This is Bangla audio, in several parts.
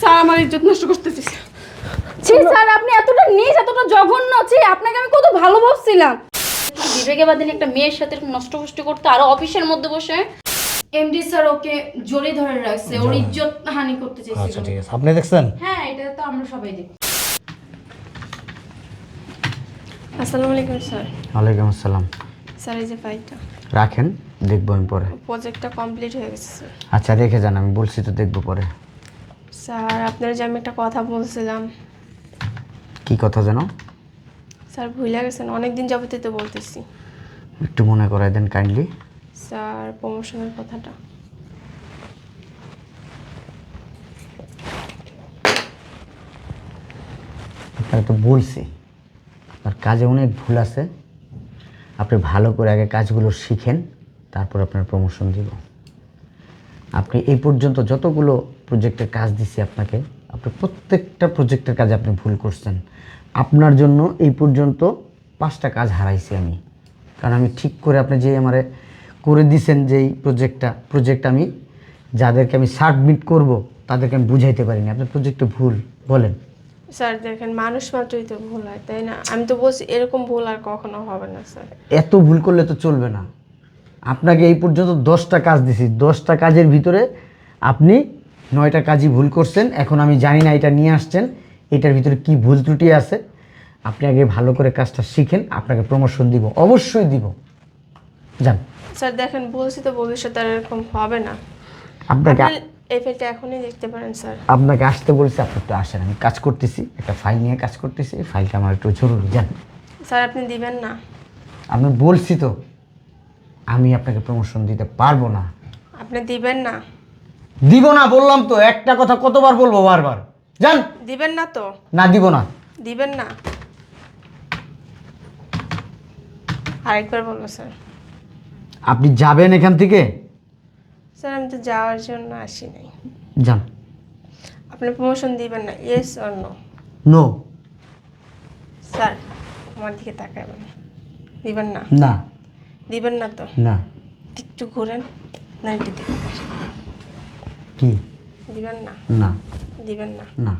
স্যার আমার ইজ্জত নষ্ট করতেছিস। ছি স্যার আপনি এতটা নিজ এতটা জঘন্য ছি আপনাকে আমি কত ভালো ভাবছিলাম। বিবেকে বাদিন একটা মেয়ের সাথে নষ্ট ফষ্ট করতে আরও অফিসের মধ্যে বসে। এমডি স্যার ওকে জোরে ধরে রাখছে ওর ইজ্জত হানি করতে আচ্ছা চাইছিল ঠিক আছে। আপনি দেখছেন? হ্যাঁ এটা তো আমরা সবাই দেখি। আসসালামু আলাইকুম স্যার। ওয়ালাইকুম আসসালাম। স্যার এই যে ফাইলটা রাখেন দেখব আমি পরে। প্রজেক্টটা কমপ্লিট হয়ে গেছে স্যার। আচ্ছা রেখে যান আমি বলছি তো দেখব পরে। স্যার আপনার যে আমি একটা কথা বলছিলাম। কি কথা যেন? স্যার ভুলে গেছেন অনেক দিন যাবতীয় তো বলতেছি। একটু মনে করাই দেন কাইন্ডলি স্যার প্রমোশনের কথাটা। আপনাকে তো বলছি আপনার কাজে অনেক ভুল আছে। আপনি ভালো করে আগে কাজগুলো শিখেন তারপর আপনার প্রমোশন দিব। আপনি এই পর্যন্ত যতগুলো প্রজেক্টের কাজ দিছি আপনাকে। আপনি প্রত্যেকটা প্রজেক্টের কাজে আপনি ভুল করছেন। আপনার জন্য এই পর্যন্ত পাঁচটা কাজ হারাইছি আমি। কারণ আমি ঠিক করে আপনি যে আমারে করে দিছেন যেই প্রজেক্টটা প্রজেক্ট আমি যাদেরকে আমি সাবমিট করব তাদেরকে আমি বুঝাইতে পারিনি। আপনার প্রজেক্টে ভুল বলেন। স্যার দেখেন মানুষ মাত্রই তো ভুল হয় তাই না? আমি তো বলছি এরকম ভুল আর কখনো হবে না স্যার। এত ভুল করলে তো চলবে না। আপনাকে এই পর্যন্ত দশটা কাজ দিছি। দশটা কাজের ভিতরে আপনি নয়টা কাজই ভুল করছেন এখন আমি জানি না এটা নিয়ে আসছেন এটার ভিতরে কি ভুল ত্রুটি আছে আপনি আগে ভালো করে কাজটা শিখেন আপনাকে প্রমোশন দিব অবশ্যই দিব। যান। স্যার দেখেন বলছি তো ভবিষ্যতে আর এরকম হবে না। আপনাকে আপনি এই ফাইলটা এখনই দেখতে পারেন স্যার। আপনাকে আসতে বলছি আপনি তো আসেন আমি কাজ করতেছি একটা ফাইল নিয়ে কাজ করতেছি এই ফাইলটা আমার একটু জরুরি যান। স্যার আপনি দিবেন না। আমি বলছি তো আমি আপনাকে প্রমোশন দিতে পারব না। আপনি দিবেন না। দিব না বললাম তো একটা কথা কতবার বলব বারবার? যান দিবেন না তো। না দিব না। দিবেন না। আরেকবার বলব স্যার। আপনি যাবেন এখান থেকে? স্যার আমি তো যাওয়ার জন্য আসি নাই। যান আপনি প্রমোশন দিবেন না yes or no no sir আমার দিকে তাকাবেন দিবেন না? না। দিবেন না তো? না। একটু ঘুরেন না একটু কি? দিবেন না। না। দিবেন না। না।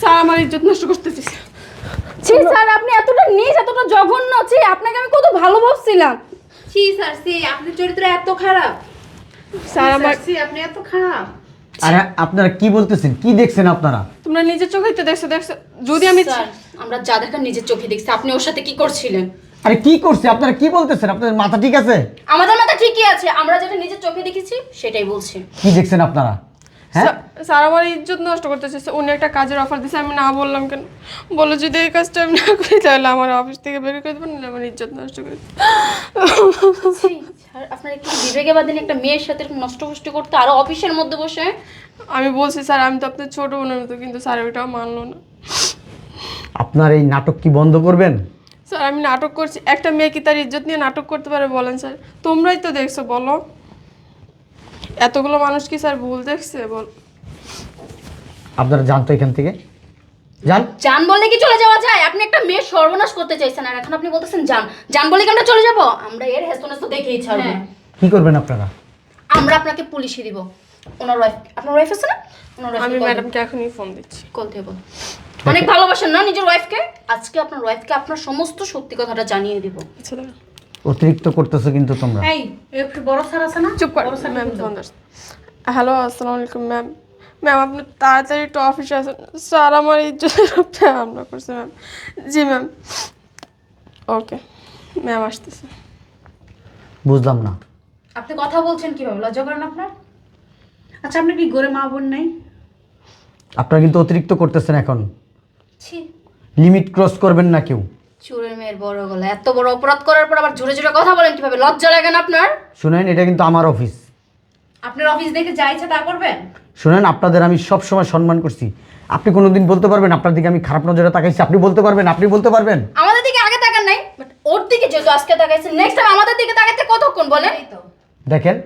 স্যার আমার ইজ্জত নষ্ট করতেছিস ছি স্যার আপনি এতটা নিজ এতটা জঘন্য ছি আপনাকে আমি কত ভালো ভাবছিলাম ছি স্যার সে আপনার চরিত্র এত খারাপ। স্যার আমার সি আপনি এত খারাপ। আরে আপনারা কি বলতেছেন? কি দেখছেন আপনারা? তোমরা নিজের চোখে তো দেখছ দেখছ। যদি আমি আমরা যা দেখা নিজের চোখে দেখছি আপনি ওর সাথে কি করছিলেন? আরে কি করছে? আপনারা কি বলতেছেন? আপনাদের মাথা ঠিক আছে? আমাদের মাথা ঠিকই আছে। আমরা যেটা নিজের চোখে দেখেছি সেটাই বলছি। কি দেখছেন আপনারা? হ্যাঁ? স্যার- আমার ইজ্জত নষ্ট করতেছে। স্যার, উনি একটা কাজের অফার দিয়েছে আমি না বললাম কেন? বলো যদি এই কাজটা আমি না করি তাহলে আমার অফিস থেকে বের করে দেবেন নাহলে আমার ইজ্জত নষ্ট করে দেবেন। স্যার আপনার একটু বিবেকে বাদিন একটা মেয়ের সাথে নষ্ট ফষ্ট করতে আরও অফিসের মধ্যে বসে? আমি বলছি স্যার আমি তো আপনার ছোট বোনের মতো কিন্তু স্যার ওইটাও মানলো না। আপনার এই নাটক কি বন্ধ করবেন? স্যার আমি নাটক করছি। একটা মেয়ে কি তার ইজ্জত নিয়ে নাটক করতে পারে বলেন স্যার? তোমরাই তো দেখছ বলো। এতগুলো মানুষ কি স্যার ভুল দেখছে? বল। আপনারা জানতো এখান থেকে। যান। জান বললে কি চলে যাওয়া যায়? আপনি একটা মেয়ে সর্বনাশ করতে চাইছেন আর এখন আপনি বলতেছেন জান জান বলে কি আমরা চলে যাব? আমরা এর হেস্তনেস্ত দেখেই ছাড়বো। কি করবেন আপনারা? আমরা আপনাকে পুলিশে দিব। ওনার ওয়াইফ আপনার ওয়াইফ আছে না? ওনার আমি ওয়াইফ ম্যাডামকে এখনই ফোন দিচ্ছি। কল দিয়ে বল অনেক ভালোবাসেন না নিজের ওয়াইফকে আজকে আপনার ওয়াইফকে আপনার সমস্ত সত্যি কথাটা জানিয়ে দিব। আচ্ছা অতিরিক্ত করতেছো কিন্তু তোমরা। এই একটু বড় স্যার আছে না? চুপ কর। ম্যাম ফোন হ্যালো আসসালামু আলাইকুম ম্যাম। ম্যাম আপনি তাড়াতাড়ি একটু অফিসে আসেন। স্যার আমার ইজ্জতের উপরে হামলা করছে ম্যাম। জি ম্যাম। ওকে ম্যাম আসতেছে। বুঝলাম না। আপনি কথা বলছেন কীভাবে? লজ্জা করেন আপনার? আচ্ছা আপনি কি গড়ে মা বোন নাই? আপনারা কিন্তু অতিরিক্ত করতেছেন এখন। ছি। লিমিট ক্রস করবেন না কেউ। চোরের মেয়ের বড় গলা। এত বড় অপরাধ করার পর আবার জোরে জোরে কথা বলেন কীভাবে? লজ্জা লাগে না আপনার? শুনেন এটা কিন্তু আমার অফিস। আপনার অফিস দেখে যা ইচ্ছা তা করবেন? শুনেন আপনাদের আমি সব সময় সম্মান করছি। আপনি কোনোদিন বলতে পারবেন আপনার দিকে আমি খারাপ নজরে তাকাইছি। আপনি বলতে পারবেন আপনি বলতে পারবেন? আমাদের দিকে আগে তাকান নাই বাট ওর দিকে যেহেতু আজকে তাকাইছেন নেক্সট টাইম আমাদের দিকে তাকাইতে কতক্ষণ বলেন? দেখেন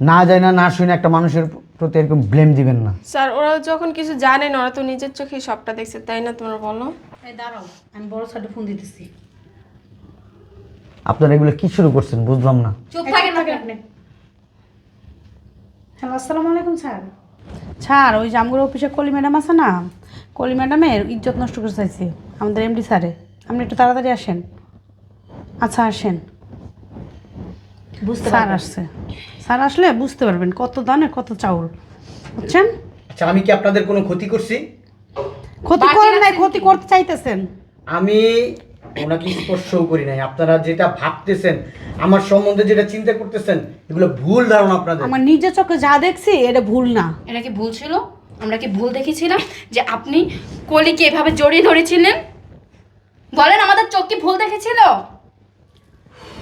না যায় না না শুনে একটা মানুষের প্রতি এরকম ব্লেম দিবেন না। স্যার ওরা যখন কিছু জানে না ওরা তো নিজের চোখেই সবটা দেখছে তাই না তোমরা বলো? এই দাঁড়াও আমি বড় স্যারকে ফোন দিতেছি। আপনারা এগুলো কি শুরু করছেন বুঝলাম না। চুপ থাকেন থাকেন আপনি। হ্যালো আসসালামু আলাইকুম স্যার। ছাড় ওই জামগুলো অফিসে কলি ম্যাডাম আছে না? কলি ম্যাডামের ইজ্জত নষ্ট করে চাইছি আমাদের এমডি স্যারে। আপনি একটু তাড়াতাড়ি আসেন। আচ্ছা আসেন। বুঝতে স্যার আসছে। স্যার আসলে বুঝতে পারবেন কত দানে কত চাউল। বুঝছেন? আচ্ছা আমি কি আপনাদের কোনো ক্ষতি করছি? ক্ষতি করেন নাই ক্ষতি করতে চাইতেছেন। আমি ওনাকে স্পর্শও করি নাই। আপনারা যেটা ভাবতেছেন আমার সম্বন্ধে যেটা চিন্তা করতেছেন এগুলো ভুল ধারণা আপনাদের। আমার নিজের চোখে যা দেখছি এটা ভুল না। এটা কি ভুল ছিল? আমরা কি ভুল দেখেছিলাম? যে আপনি কলিকে এভাবে জড়িয়ে ধরেছিলেন? বলেন আমাদের চোখ কি ভুল দেখেছিল?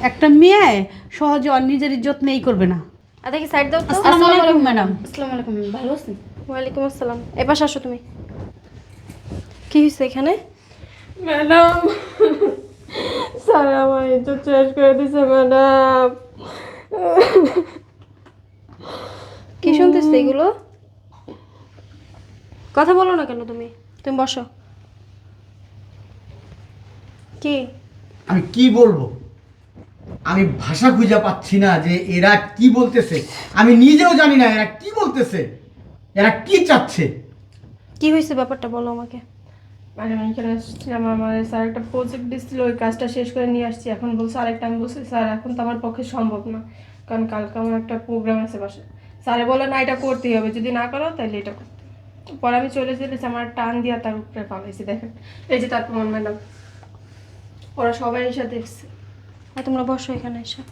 একটা মেয়ে সহজে ওর নিজের ইজ্জত নেই করবে না। আর দেখি সাইড দাও তো। আসসালামু আলাইকুম ম্যাডাম। আসসালামু আলাইকুম ভালো আছেন? ওয়ালাইকুম আসসালাম। এ পাশে আসো তুমি। কি হয়েছে এখানে? ম্যাডাম স্যার আমার ইজ্জত শেষ করে দিছে ম্যাডাম। কি শুনতেছ এগুলো? কথা বলো না কেন তুমি? তুমি বসো। কি? আমি কি বলব? আমি ভাষা খুঁজে পাচ্ছি না যে এরা কি বলতেছে। আমি নিজেও জানি না এরা কি বলতেছে। এরা কি চাচ্ছে। কি হয়েছে ব্যাপারটা বলো আমাকে। ম্যাডাম এখানে আসছিলাম আমার স্যার একটা প্রজেক্ট দিচ্ছিল ওই কাজটা শেষ করে নিয়ে আসছি। এখন বলছে আরেকটা আমি বলছি স্যার এখন তো আমার পক্ষে সম্ভব না। কারণ কালকে আমার একটা প্রোগ্রাম আছে বাসায়। স্যারে বলে না এটা করতেই হবে। যদি না করো তাহলে এটা করতে পরে আমি চলে চলেছি আমার টান দিয়া তার উপরে পালাইছি দেখেন। এই যে তার প্রমাণ ম্যাডাম। ওরা সবাই এসে দেখছে। আর তোমরা বসো এখানে এসে।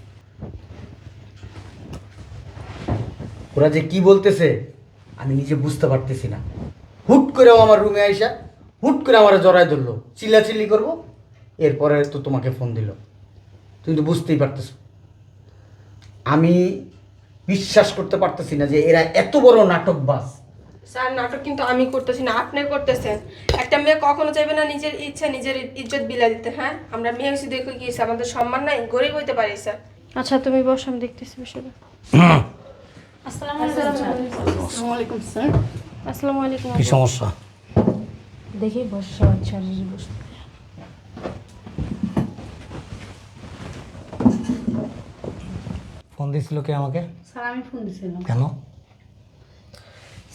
ওরা যে কি বলতেছে, আমি নিজে বুঝতে পারতেছি না। হুট করেও আমার রুমে আইসা, হুট করে আমার জড়ায় ধরলো। চিল্লাচিল্লি করব, এরপরে তো তোমাকে ফোন দিল। তুমি তো বুঝতেই পারতেছো। আমি বিশ্বাস করতে পারতেছি না যে এরা এত বড় নাটকবাজ। স্যার নাটক কিন্তু আমি করতেছি না আপনি করতেছেন। একটা মেয়ে কখনো চাইবে না নিজের ইচ্ছা নিজের ইজ্জত বিলা দিতে হ্যাঁ? আমরা মেয়ে হয়েছি দেখে কি আমাদের সম্মান নাই গরিব হইতে পারি স্যার। আচ্ছা তুমি বস আমি দেখতেছি বিষয়টা। আসসালামু আলাইকুম স্যার। আসসালামু আলাইকুম কি সমস্যা? দেখি বসে আচ্ছা বসে। ফোন দিছিল কে আমাকে? স্যার আমি ফোন দিছিলাম। কেন?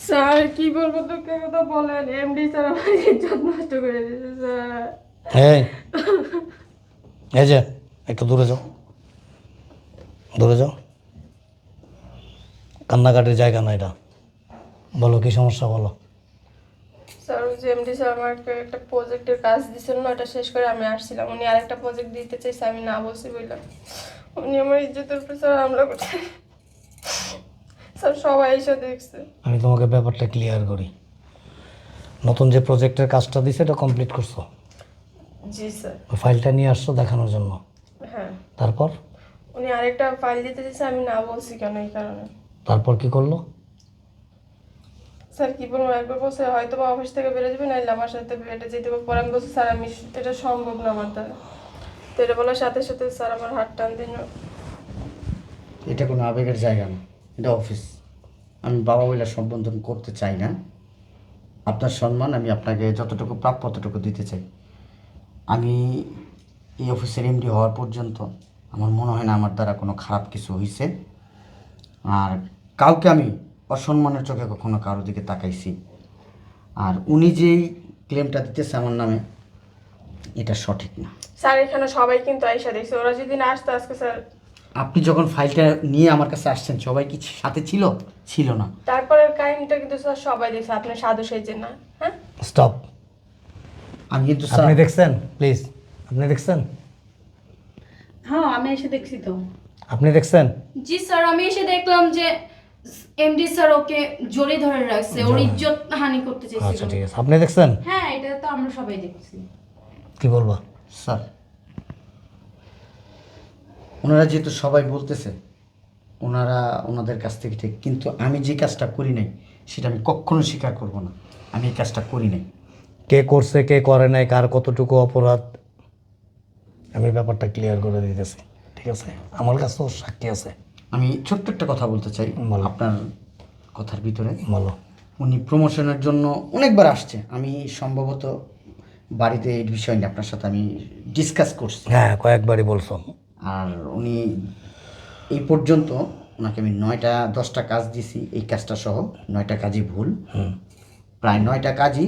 স্যার কি বলব তোকে কথা বলেন এমডি স্যার আমার ইজ্জত নষ্ট করে দিয়েছে স্যার। এই এই যে একটু দূরে যাও। দূরে যাও। কান্নাকাটির জায়গা না এটা। বলো কি সমস্যা বলো? স্যার ওই যে এমডি স্যার আমাকে একটা প্রজেক্টের কাজ দিছিল না ওটা শেষ করে আমি আসছিলাম। উনি আরেকটা প্রজেক্ট দিতে চাইছে আমি না বলছি বললাম উনি আমার ইজ্জতের উপর স্যার হামলা করছে। স্যার সবাই এসে দেখছে। আমি তোমাকে ব্যাপারটা ক্লিয়ার করি। নতুন যে প্রজেক্টের কাজটা দিছে এটা কমপ্লিট করছ? জি স্যার। ওই ফাইলটা নিয়ে আসছো দেখানোর জন্য? হ্যাঁ। তারপর? উনি আরেকটা ফাইল দিতে দিয়েছে আমি না বলছি কেন এই কারণে। তারপর কি করল? স্যার কি বলব একবার বলছে হয়তো বা অফিস থেকে বেরো যাবে নাহলে আমার সাথে বেটে যেতে হবে। পরে আমি বলছি স্যার আমি এটা সম্ভব না আমার দ্বারা। তো এটা বলার সাথে সাথে স্যার আমার হাত টান দিন এটা কোনো আবেগের জায়গা না। এটা অফিস আমি বাবা বইলা সম্বোধন করতে চাই না। আপনার সম্মান, আমি আপনাকে যতটুকু প্রাপ্য ততটুকু দিতে চাই। আমি এই অফিসের এমডি হওয়ার পর্যন্ত আমার মনে হয় না আমার দ্বারা কোনো খারাপ কিছু হয়েছে আর কাউকে আমি অসম্মানের চোখে কখনো কারও দিকে তাকাইছি। আর উনি যেই ক্লেমটা দিতেছে আমার নামে, এটা সঠিক না। স্যার, এখানে সবাই কিন্তু আইসা দেখছে। ওরা যদি না আসতো, আজকে স্যার আপনি যখন ফাইলটা নিয়ে আমার কাছে আসছেন সবাই কি সাথে ছিল? ছিল না। তারপরের কাহিনীটা কিন্তু স্যার সবাই দেখছে আপনি সাধু সেজেন না হ্যাঁ? স্টপ আমি কিন্তু স্যার আপনি দেখছেন? প্লিজ আপনি দেখছেন? হ্যাঁ আমি এসে দেখছি তো। আপনি দেখছেন? জি স্যার আমি এসে দেখলাম যে এমডি স্যার ওকে জড়িয়ে ধরে রাখছে। ওর ইজ্জত হানি করতে আচ্ছা ঠিক আছে। আপনি দেখছেন? হ্যাঁ এটা তো আমরা সবাই দেখছি। কি বলব? স্যার ওনারা যেহেতু সবাই বলতেছে ওনারা ওনাদের কাছ থেকে ঠিক কিন্তু আমি যে কাজটা করি নাই সেটা আমি কখনো স্বীকার করব না। আমি এই কাজটা করি নাই। কে করছে কে করে নাই কার কতটুকু অপরাধ আমি ব্যাপারটা ক্লিয়ার করে দিতেছি। ঠিক আছে? আমার কাছে কাছেও সাক্ষী আছে। আমি ছোট্ট একটা কথা বলতে চাই বলো। আপনার কথার ভিতরে। বলো। উনি প্রমোশনের জন্য অনেকবার আসছে। আমি সম্ভবত বাড়িতে এই বিষয় নিয়ে আপনার সাথে আমি ডিসকাস করছি। হ্যাঁ কয়েকবারই বলছো। আর উনি এই পর্যন্ত ওনাকে আমি নয়টা দশটা কাজ দিছি এই কাজটা সহ নয়টা কাজই ভুল। প্রায় নয়টা কাজই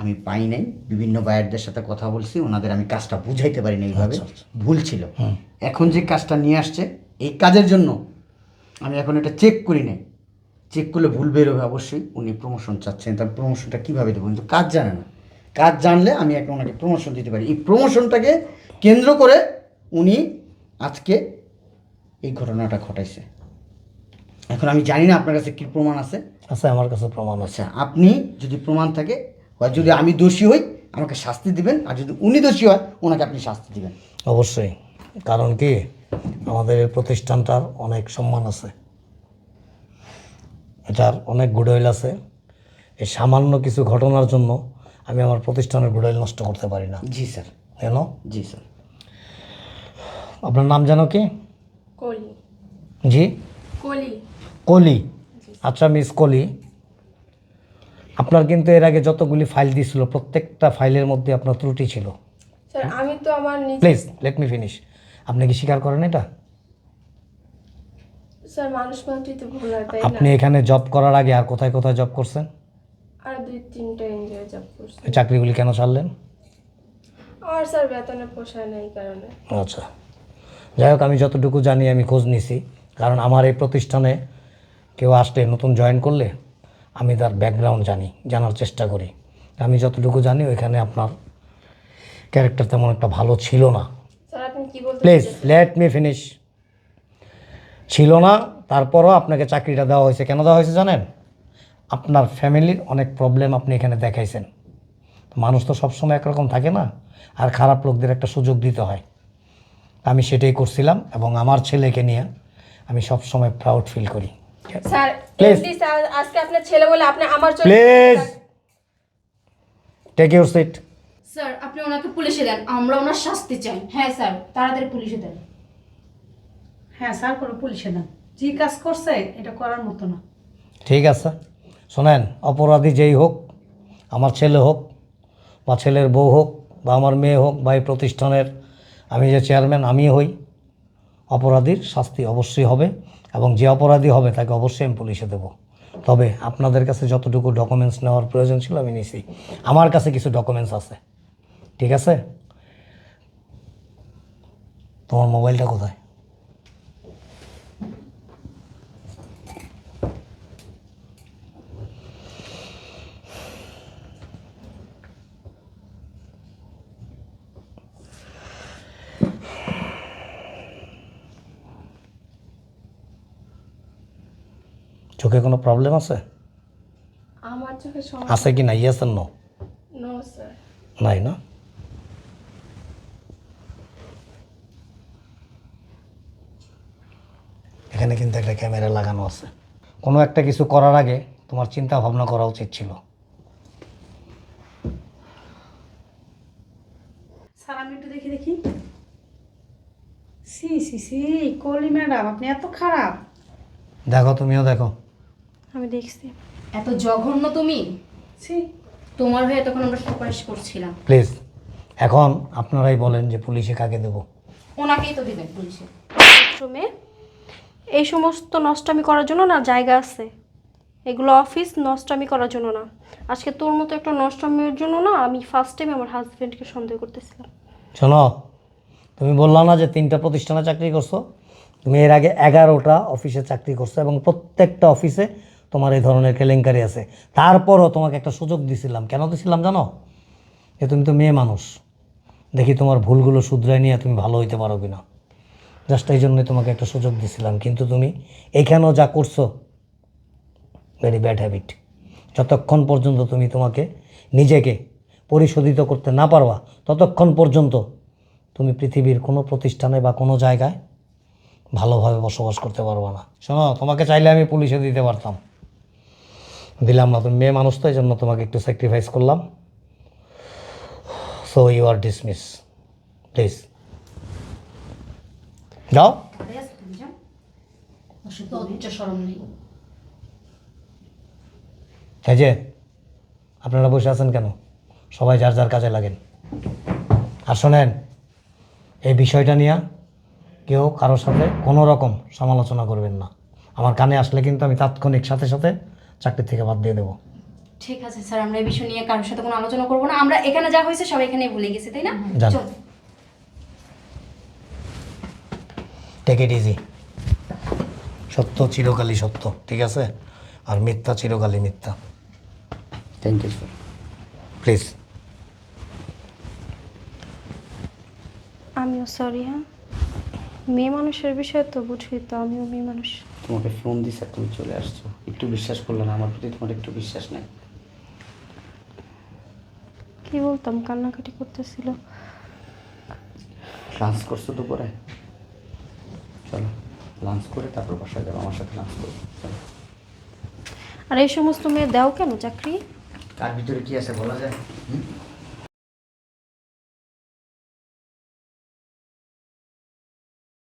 আমি পাই নাই। বিভিন্ন বায়ারদের সাথে কথা বলছি ওনাদের আমি কাজটা বুঝাইতে পারি না এইভাবে। ভুল ছিল। এখন যে কাজটা নিয়ে আসছে এই কাজের জন্য আমি এখন এটা চেক করি নাই। চেক করলে ভুল বেরোবে অবশ্যই। উনি প্রমোশন চাচ্ছেন তার প্রমোশনটা কীভাবে দেবো? কিন্তু কাজ জানে না। কাজ জানলে আমি এখন ওনাকে প্রমোশন দিতে পারি। এই প্রমোশনটাকে কেন্দ্র করে উনি আজকে এই ঘটনাটা ঘটাইছে। এখন আমি জানি না আপনার কাছে কী প্রমাণ আছে। আচ্ছা আমার কাছে প্রমাণ আছে। আচ্ছা আপনি যদি প্রমাণ থাকে বা যদি আমি দোষী হই আমাকে শাস্তি দিবেন আর যদি উনি দোষী হয় ওনাকে আপনি শাস্তি দিবেন। অবশ্যই কারণ কি আমাদের এই প্রতিষ্ঠানটার অনেক সম্মান আছে। এটার অনেক গুডউইল আছে। এই সামান্য কিছু ঘটনার জন্য আমি আমার প্রতিষ্ঠানের গুডউইল নষ্ট করতে পারি না। জি স্যার। কেন? জি স্যার। আপনার নাম জানো কি? কলি। জি? কলি। কলি। আচ্ছা মিস কলি আপনার কিন্তু এর আগে যতগুলি ফাইল দিয়েছিল প্রত্যেকটা ফাইলের মধ্যে আপনার ত্রুটি ছিল। স্যার আমি তো আমার প্লিজ লেট মি ফিনিশ আপনি কি স্বীকার করেন এটা? স্যার মানুষ মাত্রই তো ভুল হয় তাই না? আপনি এখানে জব করার আগে আর কোথায় কোথায় জব করছেন? আর দুই তিনটা এনজয় জব করছি। চাকরিগুলি কেন ছাড়লেন? আর স্যার বেতনে পোষায় না এই কারণে। আচ্ছা। যাই হোক আমি যতটুকু জানি আমি খোঁজ নিছি। কারণ আমার এই প্রতিষ্ঠানে কেউ আসলে নতুন জয়েন করলে আমি তার ব্যাকগ্রাউন্ড জানি জানার চেষ্টা করি। আমি যতটুকু জানি ওইখানে আপনার ক্যারেক্টার তেমন একটা ভালো ছিল না। প্লিজ লেট মি ফিনিশ ছিল না তারপরও আপনাকে চাকরিটা দেওয়া হয়েছে। কেন দেওয়া হয়েছে জানেন? আপনার ফ্যামিলির অনেক প্রবলেম আপনি এখানে দেখাইছেন। মানুষ তো সবসময় একরকম থাকে না। আর খারাপ লোকদের একটা সুযোগ দিতে হয়। আমি সেটাই করছিলাম এবং আমার ছেলেকে নিয়ে আমি সবসময় প্রাউড ফিল করি। স্যার. আজকে আপনার ছেলে বলে আপনি আমার জন্য please take your seat sir আপনি ওনাকে পুলিশে দেন আমরা ওনার শাস্তি চাই। হ্যাঁ স্যার তাড়াতাড়ি পুলিশে দেন। হ্যাঁ স্যার কোনো পুলিশে না। যে কাজ করছে এটা করার মতো না। ঠিক আছে। শোনেন অপরাধী যেই হোক আমার ছেলে হোক বা ছেলের বউ হোক বা আমার মেয়ে হোক বা এই প্রতিষ্ঠানের আমি যে চেয়ারম্যান আমি হই। অপরাধীর শাস্তি অবশ্যই হবে এবং যে অপরাধী হবে তাকে অবশ্যই আমি পুলিশে দেবো। তবে আপনাদের কাছে যতটুকু ডকুমেন্টস নেওয়ার প্রয়োজন ছিল আমি নিছি। আমার কাছে কিছু ডকুমেন্টস আছে। ঠিক আছে? তোমার মোবাইলটা কোথায়? চোখে কোনো প্রবলেম আছে? আমার চোখে সমস্যা আছে কি না ইয়েস নো নো স্যার নাই না? এখানে কিন্তু একটা ক্যামেরা লাগানো আছে। কোনো একটা কিছু করার আগে তোমার চিন্তা ভাবনা করা উচিত ছিল। স্যার আমি একটু দেখি দেখি। সি সি সি কলি ম্যাডাম আপনি এত খারাপ। দেখো তুমিও দেখো। আমি দেখছি। এত জঘন্য তুমি? তোমার হয়ে তখন আমরা সুপারিশ করছিলাম। প্লিজ এখন আপনারাই বলেন যে পুলিশে কাকে দেবো। ওনাকেই তো দিবেন পুলিশে। রুমে এই সমস্ত নষ্টামি করার জন্য না জায়গা আছে। এগুলো অফিস নষ্টামি করার জন্য না। আজকে তোর মতো একটা নষ্টামির জন্য না আমি ফার্স্ট টাইম আমার হাজব্যান্ডকে সন্দেহ করতেছিলাম। শোনো তুমি বললা না যে তিনটা প্রতিষ্ঠানে চাকরি করছ। তুমি এর আগে এগারোটা অফিসে চাকরি করছ এবং প্রত্যেকটা অফিসে তোমার এই ধরনের কেলেঙ্কারি আছে। তারপরও তোমাকে একটা সুযোগ দিছিলাম। কেন দিছিলাম জানো? যে তুমি তো মেয়ে মানুষ। দেখি তোমার ভুলগুলো শুধরাই নিয়ে তুমি ভালো হইতে পারো কিনা। জাস্ট এই জন্যই তোমাকে একটা সুযোগ দিছিলাম। কিন্তু তুমি এখানেও যা করছ ভেরি ব্যাড হ্যাবিট যতক্ষণ পর্যন্ত তুমি তোমাকে নিজেকে পরিশোধিত করতে না পারবা, ততক্ষণ পর্যন্ত তুমি পৃথিবীর কোনো প্রতিষ্ঠানে বা কোনো জায়গায় ভালোভাবে বসবাস করতে পারবা না। শোনো, তোমাকে চাইলে আমি পুলিশে দিতে পারতাম। দিলাম না, তুমি মেয়ে মানুষ তো এই জন্য তোমাকে একটু স্যাক্রিফাইস করলাম। So you are dismiss please যাও। এই যে, আপনারা বসে আছেন কেন? সবাই যার যার কাজে লাগেন। আর শোনেন, এই বিষয়টা নিয়ে কেউ কারোর সাথে কোনো রকম সমালোচনা করবেন না। আমার কানে আসলে কিন্তু আমি তাৎক্ষণিক সাথে সাথে চাকরি থেকে বাদ দিয়ে দেবো। ঠিক আছে স্যার আমরা এই বিষয় নিয়ে কারোর সাথে কোনো আলোচনা করব না। আমরা এখানে যা হয়েছে সবাই এখানে ভুলে গেছি তাই না? যান। চল। টেক ইট ইজি সত্য চিরকালই সত্য ঠিক আছে? আর মিথ্যা চিরকালই মিথ্যা। থ্যাংক ইউ স্যার প্লিজ আমিও সরি হ্যাঁ। মেয়ে মানুষের বিষয় তো বুঝি তো আমিও মেয়ে মানুষ। তোমাকে ফোন দিছে আর তুমি চলে আসছো। একটু বিশ্বাস করলে না আমার প্রতি তোমার একটু বিশ্বাস নেই। কি বলতাম কান্নাকাটি করতেছিল। লাঞ্চ করছ দুপুরে? চলো লাঞ্চ করে তারপর বাসায় যাব আমার সাথে লাঞ্চ করব চলো। আর এই সমস্ত মেয়ে দাও কেন চাকরি? কার ভিতরে কি আছে বলা যায়? হুম?